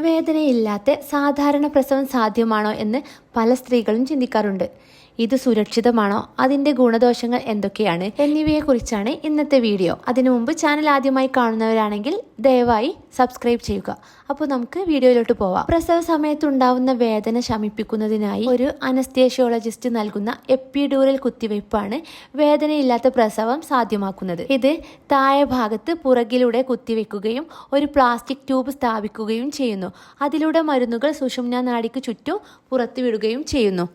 വേദനയില്ലാത്ത സാധാരണ പ്രസവം സാധ്യമാണോ എന്ന് പല സ്ത്രീകളും ചിന്തിക്കാറുണ്ട്. ഇത് സുരക്ഷിതമാണോ? അതിന്റെ ഗുണദോഷങ്ങൾ എന്തൊക്കെയാണ്? എന്നിവയെക്കുറിച്ചാണ് ഇന്നത്തെ വീഡിയോ. അതിനു മുമ്പ് ചാനൽ ആദ്യമായി കാണുന്നവരാണെങ്കിൽ ദയവായി സബ്സ്ക്രൈബ് ചെയ്യുക. അപ്പോൾ നമുക്ക് വീഡിയോയിലോട്ട് പോവാം. പ്രസവ സമയത്തുണ്ടാവുന്ന വേദന ശമിപ്പിക്കുന്നതിനായി ഒരു അനസ്തേഷ്യോളജിസ്റ്റ് നൽകുന്ന എപ്പിഡൂറൽ കുത്തിവയ്പ്പാണ് വേദനയില്ലാത്ത പ്രസവം സാധ്യമാക്കുന്നത്. ഇത് താഴെ ഭാഗത്ത് പുറകിലൂടെ കുത്തിവെക്കുകയും ഒരു പ്ലാസ്റ്റിക് ട്യൂബ് സ്ഥാപിക്കുകയും ചെയ്യുന്നു. അതിലൂടെ മരുന്നുകൾ സുഷുമ്ന നാടിക്ക് ചുറ്റും പുറത്തുവിടുകയും ചെയ്യുന്നു.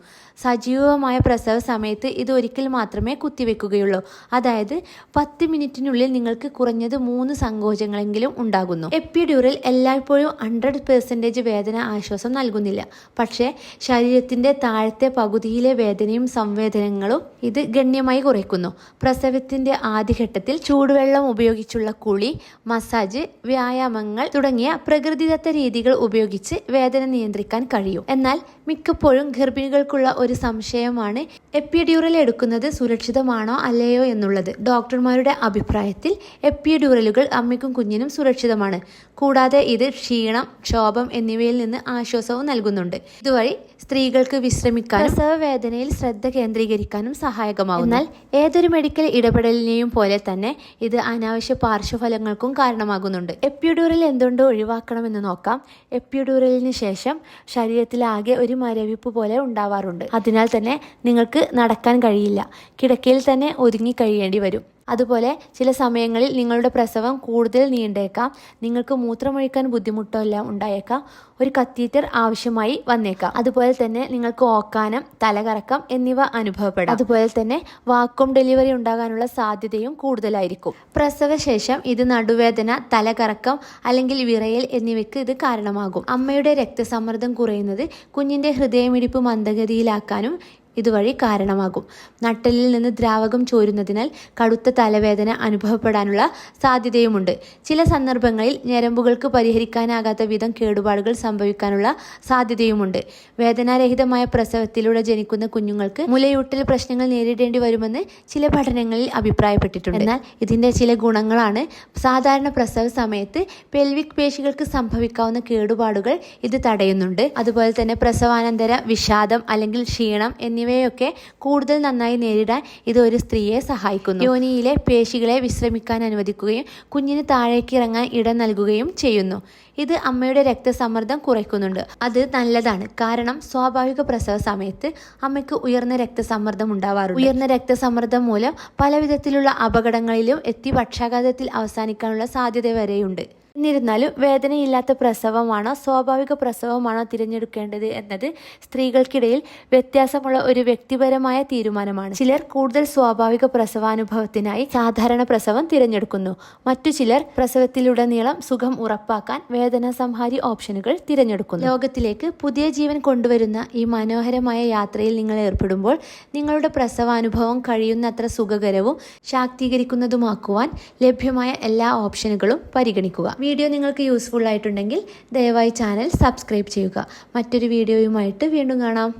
സജീവമായ പ്രസവ സമയത്ത് ഇത് ഒരിക്കൽ മാത്രമേ കുത്തിവെക്കുകയുള്ളൂ അതായത് പത്ത് മിനിറ്റിനുള്ളിൽ നിങ്ങൾക്ക് കുറഞ്ഞത് മൂന്ന് സങ്കോചങ്ങളെങ്കിലും ഉണ്ടാകുന്നു. എപ്പിഡ്യൂറിൽ എല്ലായ്പ്പോഴും ഹൺഡ്രഡ് പെർസെന്റേജ് വേദന ആശ്വാസം നൽകുന്നില്ല. പക്ഷേ ശരീരത്തിന്റെ താഴത്തെ പകുതിയിലെ വേദനയും സംവേദനങ്ങളും ഇത് ഗണ്യമായി കുറയ്ക്കുന്നു. പ്രസവത്തിന്റെ ആദ്യഘട്ടത്തിൽ ചൂടുവെള്ളം ഉപയോഗിച്ചുള്ള കുളി മസാജ് വ്യായാമങ്ങൾ തുടങ്ങിയ പ്രകൃതിദത്ത രീതികൾ ഉപയോഗിച്ച് വേദന നിയന്ത്രിക്കാൻ കഴിയും. എന്നാൽ മിക്കപ്പോഴും ഗർഭിണികൾക്കുള്ള ഒരു സംശയമാണ് എപ്പിഡ്യൂറൽ എടുക്കുന്നത് സുരക്ഷിതമാണോ അല്ലയോ എന്നുള്ളത്. ഡോക്ടർമാരുടെ അഭിപ്രായത്തിൽ എപ്പിഡ്യൂറലുകൾ അമ്മയ്ക്കും കുഞ്ഞിനും സുരക്ഷിതമാണ്. കൂടാതെ ഇത് ക്ഷീണം ക്ഷോഭം എന്നിവയിൽ നിന്ന് ആശ്വാസവും നൽകുന്നുണ്ട്. ഇതുവഴി സ്ത്രീകൾക്ക് വിശ്രമിക്കാനും പ്രസവ വേദനയിൽ ശ്രദ്ധ കേന്ദ്രീകരിക്കാനും സഹായകമാവും എന്നാൽ ഏതൊരു മെഡിക്കൽ ഇടപെടലിനെയും പോലെ തന്നെ ഇത് അനാവശ്യ പാർശ്വഫലങ്ങൾക്കും കാരണമാകുന്നുണ്ട്. എപ്യൂഡൂറിൽ എന്തുകൊണ്ട് ഒഴിവാക്കണമെന്ന് നോക്കാം. എപ്യൂഡൂറലിന് ശേഷം ശരീരത്തിലാകെ ഒരു മരവിപ്പ് പോലെ ഉണ്ടാവാറുണ്ട്. അതിനാൽ തന്നെ നിങ്ങൾക്ക് നടക്കാൻ കഴിയില്ല. കിടക്കയിൽ തന്നെ ഒതുങ്ങി കഴിയേണ്ടി വരും. അതുപോലെ ചില സമയങ്ങളിൽ നിങ്ങളുടെ പ്രസവം കൂടുതൽ നീണ്ടേക്കാം. നിങ്ങൾക്ക് മൂത്രമൊഴിക്കാൻ ബുദ്ധിമുട്ടോ എല്ലാം ഉണ്ടായേക്കാം. ഒരു കത്തീറ്റർ ആവശ്യമായി വന്നേക്കാം. അതുപോലെ തന്നെ നിങ്ങൾക്ക് ഓക്കാനം തലകറക്കം എന്നിവ അനുഭവപ്പെടാം. അതുപോലെ തന്നെ വാക്വം ഡെലിവറി ഉണ്ടാകാനുള്ള സാധ്യതയും കൂടുതലായിരിക്കും. പ്രസവശേഷം ഇത് നടുവേദന തലകറക്കം അല്ലെങ്കിൽ വിറയൽ എന്നിവയ്ക്ക് ഇത് കാരണമാകും. അമ്മയുടെ രക്തസമ്മർദ്ദം കുറയുന്നത് കുഞ്ഞിന്റെ ഹൃദയമിടിപ്പ് മന്ദഗതിയിലാക്കാനും ഇതുവഴി കാരണമാകും. നട്ടലിൽ നിന്ന് ദ്രാവകം ചോരുന്നതിനാൽ കടുത്ത തലവേദന അനുഭവപ്പെടാനുള്ള സാധ്യതയുമുണ്ട്. ചില സന്ദർഭങ്ങളിൽ ഞരമ്പുകൾക്ക് പരിഹരിക്കാനാകാത്ത വിധം കേടുപാടുകൾ സംഭവിക്കാനുള്ള സാധ്യതയുമുണ്ട്. വേദനാരഹിതമായ പ്രസവത്തിലൂടെ ജനിക്കുന്ന കുഞ്ഞുങ്ങൾക്ക് മുലയൂട്ടൽ പ്രശ്നങ്ങൾ നേരിടേണ്ടി വരുമെന്ന് ചില പഠനങ്ങളിൽ അഭിപ്രായപ്പെട്ടിട്ടുണ്ട്. എന്നാൽ ഇതിന്റെ ചില ഗുണങ്ങളാണ്. സാധാരണ പ്രസവ സമയത്ത് പെൽവിക് പേശികൾക്ക് സംഭവിക്കാവുന്ന കേടുപാടുകൾ ഇത് തടയുന്നുണ്ട്. അതുപോലെ തന്നെ പ്രസവാനന്തര വിഷാദം അല്ലെങ്കിൽ ക്ഷീണം എന്നിവ എന്നിവയൊക്കെ കൂടുതൽ നന്നായി നേരിടാൻ ഇത് ഒരു സ്ത്രീയെ സഹായിക്കുന്നു. യോനിയിലെ പേശികളെ വിശ്രമിക്കാൻ അനുവദിക്കുകയും കുഞ്ഞിന് താഴേക്ക് ഇറങ്ങാൻ ഇടം നൽകുകയും ചെയ്യുന്നു. ഇത് അമ്മയുടെ രക്തസമ്മർദ്ദം കുറയ്ക്കുന്നുണ്ട്. അത് നല്ലതാണ്. കാരണം സ്വാഭാവിക പ്രസവ സമയത്ത് അമ്മയ്ക്ക് ഉയർന്ന രക്തസമ്മർദ്ദം ഉണ്ടാവാറുണ്ട്. ഉയർന്ന രക്തസമ്മർദ്ദം മൂലം പല വിധത്തിലുള്ള അപകടങ്ങളിലും എത്തി പക്ഷാഘാതത്തിൽ അവസാനിക്കാനുള്ള സാധ്യത വരെയുണ്ട്. എന്നിരുന്നാലും വേദനയില്ലാത്ത പ്രസവമാണോ സ്വാഭാവിക പ്രസവമാണോ തിരഞ്ഞെടുക്കേണ്ടത് എന്നത് സ്ത്രീകൾക്കിടയിൽ വ്യത്യാസമുള്ള ഒരു വ്യക്തിപരമായ തീരുമാനമാണ്. ചിലർ കൂടുതൽ സ്വാഭാവിക പ്രസവാനുഭവത്തിനായി സാധാരണ പ്രസവം തിരഞ്ഞെടുക്കുന്നു. മറ്റു ചിലർ പ്രസവത്തിലുടനീളം സുഖം ഉറപ്പാക്കാൻ വേദന സംഹാരി ഓപ്ഷനുകൾ തിരഞ്ഞെടുക്കുന്നു. ലോകത്തിലേക്ക് പുതിയ ജീവൻ കൊണ്ടുവരുന്ന ഈ മനോഹരമായ യാത്രയിൽ നിങ്ങൾ ഏർപ്പെടുമ്പോൾ നിങ്ങളുടെ പ്രസവാനുഭവം കഴിയുന്നത്ര സുഖകരവും ശാക്തീകരിക്കുന്നതുമാക്കുവാൻ ലഭ്യമായ എല്ലാ ഓപ്ഷനുകളും പരിഗണിക്കുക. വീഡിയോ നിങ്ങൾക്ക് യൂസ്ഫുൾ ആയിട്ടുണ്ടെങ്കിൽ ദയവായി ചാനൽ സബ്സ്ക്രൈബ് ചെയ്യുക. മറ്റൊരു വീഡിയോയുമായിട്ട് വീണ്ടും കാണാം.